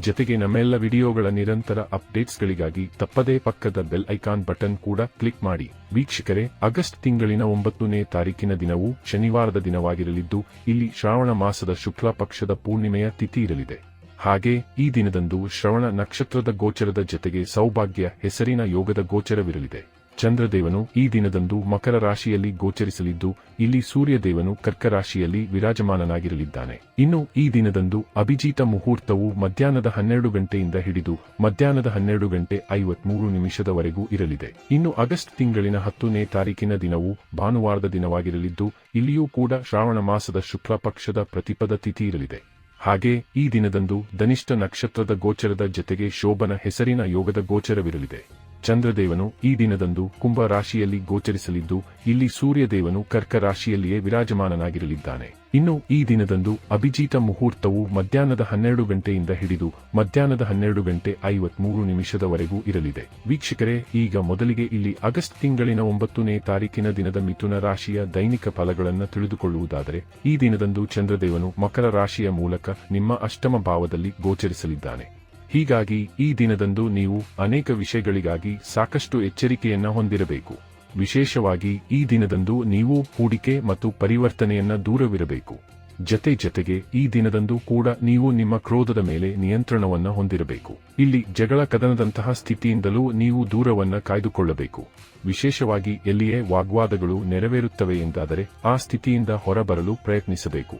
ಜೊತೆಗೆ ನಮ್ಮೆಲ್ಲ ವಿಡಿಯೋಗಳ ನಿರಂತರ ಅಪ್ಡೇಟ್ಸ್ಗಳಿಗಾಗಿ ತಪ್ಪದೇ ಪಕ್ಕದ ಬೆಲ್ ಐಕಾನ್ ಬಟನ್ ಕೂಡ ಕ್ಲಿಕ್ ಮಾಡಿ. ವೀಕ್ಷಕರೇ, ಆಗಸ್ಟ್ ತಿಂಗಳಿನ ಒಂಬತ್ತನೇ ತಾರೀಕಿನ ದಿನವು ಶನಿವಾರದ ದಿನವಾಗಿರಲಿದ್ದು, ಇಲ್ಲಿ ಶ್ರಾವಣ ಮಾಸದ ಶುಕ್ಲ ಪಕ್ಷದ ಪೂರ್ಣಿಮೆಯ ತಿಥಿ ಇರಲಿದೆ. ಹಾಗೆ, ಈ ದಿನದಂದು ಶ್ರವಣ ನಕ್ಷತ್ರದ ಗೋಚರದ ಜೊತೆಗೆ ಸೌಭಾಗ್ಯ, ಹೆಸರಿನ ಯೋಗದ ಗೋಚರವಿರಲಿದೆ. ಚಂದ್ರದೇವನು ಈ ದಿನದಂದು ಮಕರ ರಾಶಿಯಲ್ಲಿ ಗೋಚರಿಸಲಿದ್ದು, ಇಲ್ಲಿ ಸೂರ್ಯದೇವನು ಕರ್ಕ ರಾಶಿಯಲ್ಲಿ ವಿರಾಜಮಾನನಾಗಿರಲಿದ್ದಾನೆ. ಇನ್ನು ಈ ದಿನದಂದು ಅಭಿಜಿತ ಮುಹೂರ್ತವು ಮಧ್ಯಾಹ್ನದ ಹನ್ನೆರಡು ಗಂಟೆಯಿಂದ ಹಿಡಿದು ಮಧ್ಯಾಹ್ನದ ಹನ್ನೆರಡು ಗಂಟೆ ಐವತ್ಮೂರು ನಿಮಿಷದವರೆಗೂ ಇರಲಿದೆ. ಇನ್ನು ಆಗಸ್ಟ್ ತಿಂಗಳಿನ ಹತ್ತನೇ ತಾರೀಕಿನ ದಿನವು ಭಾನುವಾರದ ದಿನವಾಗಿರಲಿದ್ದು, ಇಲ್ಲಿಯೂ ಕೂಡ ಶ್ರಾವಣ ಮಾಸದ ಶುಕ್ಲ ಪಕ್ಷದ ಪ್ರತಿಪದ ತಿಥಿ ಇರಲಿದೆ. ಹಾಗೆ ಈ ದಿನದಂದು ಧನಿಷ್ಠ ನಕ್ಷತ್ರದ ಗೋಚರದ ಜತೆಗೆ ಶೋಭನ ಹೆಸರಿನ ಯೋಗದ ಗೋಚರವಿರಲಿದೆ. ಚಂದ್ರದೇವನು ಈ ದಿನದಂದು ಕುಂಭ ರಾಶಿಯಲ್ಲಿ ಗೋಚರಿಸಲಿದ್ದು, ಇಲ್ಲಿ ಸೂರ್ಯದೇವನು ಕರ್ಕ ರಾಶಿಯಲ್ಲಿಯೇ ವಿರಾಜಮಾನನಾಗಿರಲಿದ್ದಾನೆ. ಇನ್ನು ಈ ದಿನದಂದು ಅಭಿಜಿತ ಮುಹೂರ್ತವು ಮಧ್ಯಾಹ್ನದ ಹನ್ನೆರಡು ಗಂಟೆಯಿಂದ ಹಿಡಿದು ಮಧ್ಯಾಹ್ನದ ಹನ್ನೆರಡು ಗಂಟೆ ಐವತ್ಮೂರು ನಿಮಿಷದವರೆಗೂ ಇರಲಿದೆ. ವೀಕ್ಷಕರೇ, ಈಗ ಮೊದಲಿಗೆ ಇಲ್ಲಿ ಆಗಸ್ಟ್ ತಿಂಗಳಿನ ಒಂಬತ್ತನೇ ತಾರೀಕಿನ ದಿನದ ಮಿಥುನ ರಾಶಿಯ ದೈನಿಕ ಫಲಗಳನ್ನು ತಿಳಿದುಕೊಳ್ಳುವುದಾದರೆ, ಈ ದಿನದಂದು ಚಂದ್ರದೇವನು ಮಕರ ರಾಶಿಯ ಮೂಲಕ ನಿಮ್ಮ ಅಷ್ಟಮ ಭಾವದಲ್ಲಿ ಗೋಚರಿಸಲಿದ್ದಾನೆ. ಹೀಗಾಗಿ ಈ ದಿನದಂದು ನೀವು ಅನೇಕ ವಿಷಯಗಳಿಗಾಗಿ ಸಾಕಷ್ಟು ಎಚ್ಚರಿಕೆಯನ್ನ ಹೊಂದಿರಬೇಕು. ವಿಶೇಷವಾಗಿ ಈ ದಿನದಂದು ನೀವು ಹೂಡಿಕೆ ಮತ್ತು ಪರಿವರ್ತನೆಯನ್ನ ದೂರವಿರಬೇಕು. ಜತೆ ಜತೆಗೆ ಈ ದಿನದಂದು ಕೂಡ ನೀವು ನಿಮ್ಮ ಕ್ರೋಧದ ಮೇಲೆ ನಿಯಂತ್ರಣವನ್ನ ಹೊಂದಿರಬೇಕು. ಇಲ್ಲಿ ಜಗಳ ಕದನದಂತಹ ಸ್ಥಿತಿಯಿಂದಲೂ ನೀವು ದೂರವನ್ನ ಕಾಯ್ದುಕೊಳ್ಳಬೇಕು. ವಿಶೇಷವಾಗಿ ಎಲ್ಲಿಯೇ ವಾಗ್ವಾದಗಳು ನೆರವೇರುತ್ತವೆ ಎಂದಾದರೆ ಆ ಸ್ಥಿತಿಯಿಂದ ಹೊರಬರಲು ಪ್ರಯತ್ನಿಸಬೇಕು.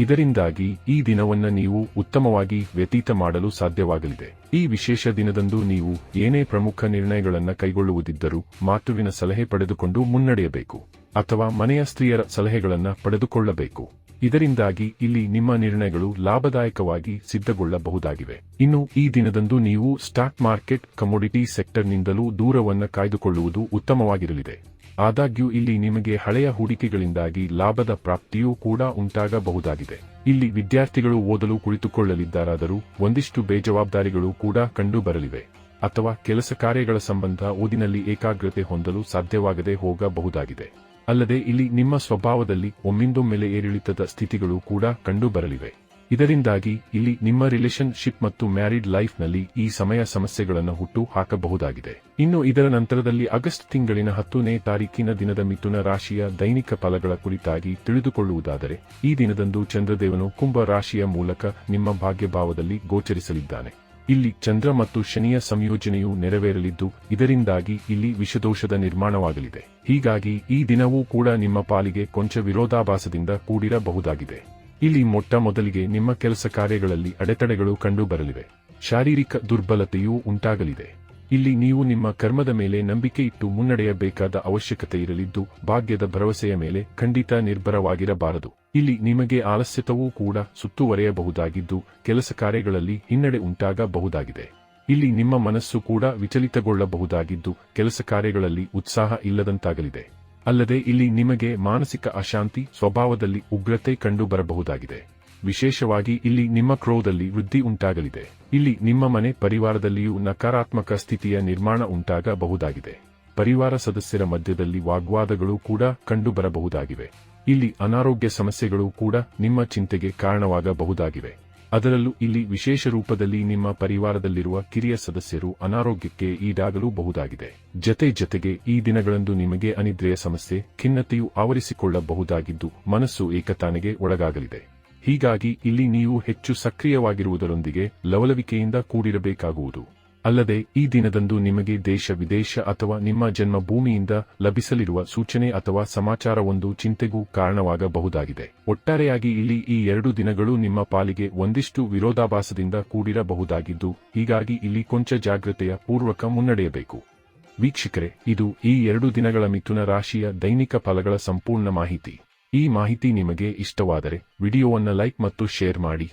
ಇದರಿಂದಾಗಿ ಈ ದಿನವನ್ನ ನೀವು ಉತ್ತಮವಾಗಿ ವ್ಯತೀತ ಮಾಡಲು ಸಾಧ್ಯವಾಗಲಿದೆ. ಈ ವಿಶೇಷ ದಿನದಂದು ನೀವು ಏನೇ ಪ್ರಮುಖ ನಿರ್ಣಯಗಳನ್ನು ಕೈಗೊಳ್ಳುವುದಿದ್ದರೂ ಮಾತುವಿನ ಸಲಹೆ ಪಡೆದುಕೊಂಡು ಮುನ್ನಡೆಯಬೇಕು. ಅಥವಾ ಮನೆಯ ಸ್ತ್ರೀಯರ ಸಲಹೆಗಳನ್ನು ಪಡೆದುಕೊಳ್ಳಬೇಕು. ಇದರಿಂದಾಗಿ ಇಲ್ಲಿ ನಿಮ್ಮ ನಿರ್ಣಯಗಳು ಲಾಭದಾಯಕವಾಗಿ ಸಿದ್ಧಗೊಳ್ಳಬಹುದಾಗಿವೆ. ಇನ್ನು ಈ ದಿನದಂದು ನೀವು ಸ್ಟಾಕ್ ಮಾರ್ಕೆಟ್, ಕಮೋಡಿಟಿ ಸೆಕ್ಟರ್ನಿಂದಲೂ ದೂರವನ್ನು ಕಾಯ್ದುಕೊಳ್ಳುವುದು ಉತ್ತಮವಾಗಿರಲಿದೆ. ಆದಾಗ್ಯೂ ಇಲ್ಲಿ ನಿಮಗೆ ಹಳೆಯ ಹೂಡಿಕೆಗಳಿಂದಾಗಿ ಲಾಭದ ಪ್ರಾಪ್ತಿಯೂ ಕೂಡ ಉಂಟಾಗಬಹುದಾಗಿದೆ. ಇಲ್ಲಿ ವಿದ್ಯಾರ್ಥಿಗಳು ಓದಲು ಕುಳಿತುಕೊಳ್ಳಲಿದ್ದಾರಾದರೂ ಒಂದಿಷ್ಟು ಬೇಜವಾಬ್ದಾರಿಗಳು ಕೂಡ ಕಂಡುಬರಲಿವೆ. ಅಥವಾ ಕೆಲಸ ಕಾರ್ಯಗಳ ಸಂಬಂಧ ಓದಿನಲ್ಲಿ ಏಕಾಗ್ರತೆ ಹೊಂದಲು ಸಾಧ್ಯವಾಗದೆ ಹೋಗಬಹುದಾಗಿದೆ. ಅಲ್ಲದೆ ಇಲ್ಲಿ ನಿಮ್ಮ ಸ್ವಭಾವದಲ್ಲಿ ಒಮ್ಮಿಂದೊಮ್ಮೆಲೆ ಏರಿಳಿತದ ಸ್ಥಿತಿಗಳು ಕೂಡ ಕಂಡುಬರಲಿವೆ. ಇದರಿಂದಾಗಿ ಇಲ್ಲಿ ನಿಮ್ಮ ರಿಲೇಶನ್ಶಿಪ್ ಮತ್ತು ಮ್ಯಾರಿಡ್ ಲೈಫ್ನಲ್ಲಿ ಈ ಸಮಯ ಸಮಸ್ಯೆಗಳನ್ನು ಹುಟ್ಟು ಹಾಕಬಹುದಾಗಿದೆ. ಇನ್ನು ಇದರ ನಂತರದಲ್ಲಿ ಆಗಸ್ಟ್ ತಿಂಗಳಿನ ಹತ್ತನೇ ತಾರೀಕಿನ ದಿನದ ಮಿಥುನ ರಾಶಿಯ ದೈನಿಕ ಫಲಗಳ ಕುರಿತಾಗಿ ತಿಳಿದುಕೊಳ್ಳುವುದಾದರೆ, ಈ ದಿನದಂದು ಚಂದ್ರದೇವನು ಕುಂಭ ರಾಶಿಯ ಮೂಲಕ ನಿಮ್ಮ ಭಾಗ್ಯಭಾವದಲ್ಲಿ ಗೋಚರಿಸಲಿದ್ದಾನೆ. ಇಲ್ಲಿ ಚಂದ್ರ ಮತ್ತು ಶನಿಯ ಸಂಯೋಜನೆಯು ನೆರವೇರಲಿದ್ದು, ಇದರಿಂದಾಗಿ ಇಲ್ಲಿ ವಿಷದೋಷದ ನಿರ್ಮಾಣವಾಗಲಿದೆ. ಹೀಗಾಗಿ ಈ ದಿನವೂ ಕೂಡ ನಿಮ್ಮ ಪಾಲಿಗೆ ಕೊಂಚ ವಿರೋಧಾಭಾಸದಿಂದ ಕೂಡಿರಬಹುದಾಗಿದೆ. ಇಲ್ಲಿ ಮೊಟ್ಟ ಮೊದಲಿಗೆ ನಿಮ್ಮ ಕೆಲಸ ಕಾರ್ಯಗಳಲ್ಲಿ ಅಡೆತಡೆಗಳು ಕಂಡುಬರಲಿವೆ. ಶಾರೀರಿಕ ದುರ್ಬಲತೆಯೂ ಉಂಟಾಗಲಿದೆ. ಇಲ್ಲಿ ನೀವು ನಿಮ್ಮ ಕರ್ಮದ ಮೇಲೆ ನಂಬಿಕೆ ಇಟ್ಟು ಮುನ್ನಡೆಯಬೇಕಾದ ಅವಶ್ಯಕತೆ ಇರಲಿದ್ದು, ಭಾಗ್ಯದ ಭರವಸೆಯ ಮೇಲೆ ಖಂಡಿತ ನಿರ್ಭರವಾಗಿರಬಾರದು. ಇಲ್ಲಿ ನಿಮಗೆ ಆಲಸ್ಯತವೂ ಕೂಡ ಸುತ್ತುವರೆಯಬಹುದಾಗಿದ್ದು, ಕೆಲಸ ಕಾರ್ಯಗಳಲ್ಲಿ ಹಿನ್ನಡೆ ಉಂಟಾಗಬಹುದಾಗಿದೆ. ಇಲ್ಲಿ ನಿಮ್ಮ ಮನಸ್ಸು ಕೂಡ ವಿಚಲಿತಗೊಳ್ಳಬಹುದಾಗಿದ್ದು, ಕೆಲಸ ಕಾರ್ಯಗಳಲ್ಲಿ ಉತ್ಸಾಹ ಇಲ್ಲದಂತಾಗಲಿದೆ. ಅಲ್ಲದೆ ಇಲ್ಲಿ ನಿಮಗೆ ಮಾನಸಿಕ ಅಶಾಂತಿ, ಸ್ವಭಾವದಲ್ಲಿ ಉಗ್ರತೆ ಕಂಡು ಬರಬಹುದಾಗಿದೆ. ವಿಶೇಷವಾಗಿ ಇಲ್ಲಿ ನಿಮ್ಮ ಕ್ರೋಧದಲ್ಲಿ ವೃದ್ಧಿ ಉಂಟಾಗಲಿದೆ. ಇಲ್ಲಿ ನಿಮ್ಮ ಮನೆ ಪರಿವಾರದಲ್ಲಿಯೂ ನಕಾರಾತ್ಮಕ ಸ್ಥಿತಿಯ ನಿರ್ಮಾಣ ಉಂಟಾಗಬಹುದಾಗಿದೆ. ಪರಿವಾರ ಸದಸ್ಯರ ಮಧ್ಯದಲ್ಲಿ ವಾಗ್ವಾದಗಳು ಕೂಡ ಕಂಡು ಬರಬಹುದಾಗಿವೆ. ಇಲ್ಲಿ ಅನಾರೋಗ್ಯ ಸಮಸ್ಯೆಗಳು ಕೂಡ ನಿಮ್ಮ ಚಿಂತೆಗೆ ಕಾರಣವಾಗಬಹುದಾಗಿವೆ. ಅದರಲ್ಲೂ ಇಲ್ಲಿ ವಿಶೇಷ ರೂಪದಲ್ಲಿ ನಿಮ್ಮ ಪರಿವಾರದಲ್ಲಿರುವ ಕಿರಿಯ ಸದಸ್ಯರು ಅನಾರೋಗ್ಯಕ್ಕೆ ಈಡಾಗಲೂಬಹುದಾಗಿದೆ. ಜತೆ ಜತೆಗೆ ಈ ದಿನಗಳಂದು ನಿಮಗೆ ಅನಿದ್ರೆಯ ಸಮಸ್ಯೆ, ಖಿನ್ನತೆಯು ಆವರಿಸಿಕೊಳ್ಳಬಹುದಾಗಿದ್ದು ಮನಸ್ಸು ಏಕತಾನೆಗೆ ಒಳಗಾಗಲಿದೆ. ಹೀಗಾಗಿ ಇಲ್ಲಿ ನೀವು ಹೆಚ್ಚು ಸಕ್ರಿಯವಾಗಿರುವುದರೊಂದಿಗೆ ಲವಲವಿಕೆಯಿಂದ ಕೂಡಿರಬೇಕಾಗುವುದು. ಅಲ್ಲದೆ, ಈ ದಿನದಂದು ನಿಮಗೆ ದೇಶ, ವಿದೇಶ ಅಥವಾ ನಿಮ್ಮ ಜನ್ಮಭೂಮಿಯಿಂದ ಲಭಿಸಲಿರುವ ಸೂಚನೆ ಅಥವಾ ಸಮಾಚಾರವೊಂದು ಚಿಂತೆಗೂ ಕಾರಣವಾಗಬಹುದಾಗಿದೆ. ಒಟ್ಟಾರೆಯಾಗಿ ಇಲ್ಲಿ ಈ ಎರಡು ದಿನಗಳು ನಿಮ್ಮ ಪಾಲಿಗೆ ಒಂದಿಷ್ಟು ವಿರೋಧಾಭಾಸದಿಂದ ಕೂಡಿರಬಹುದಾಗಿದ್ದು, ಹೀಗಾಗಿ ಇಲ್ಲಿ ಕೊಂಚ ಜಾಗ್ರತೆಯ ಪೂರ್ವಕ ಮುನ್ನಡೆಯಬೇಕು. ವೀಕ್ಷಕರೇ, ಇದು ಈ ಎರಡು ದಿನಗಳ ಮಿಥುನ ರಾಶಿಯ ದೈನಿಕ ಫಲಗಳ ಸಂಪೂರ್ಣ ಮಾಹಿತಿ. ಈ ಮಾಹಿತಿ ನಿಮಗೆ ಇಷ್ಟವಾದರೆ, ವಿಡಿಯೋವನ್ನು ಲೈಕ್ ಮತ್ತು ಶೇರ್ ಮಾಡಿ.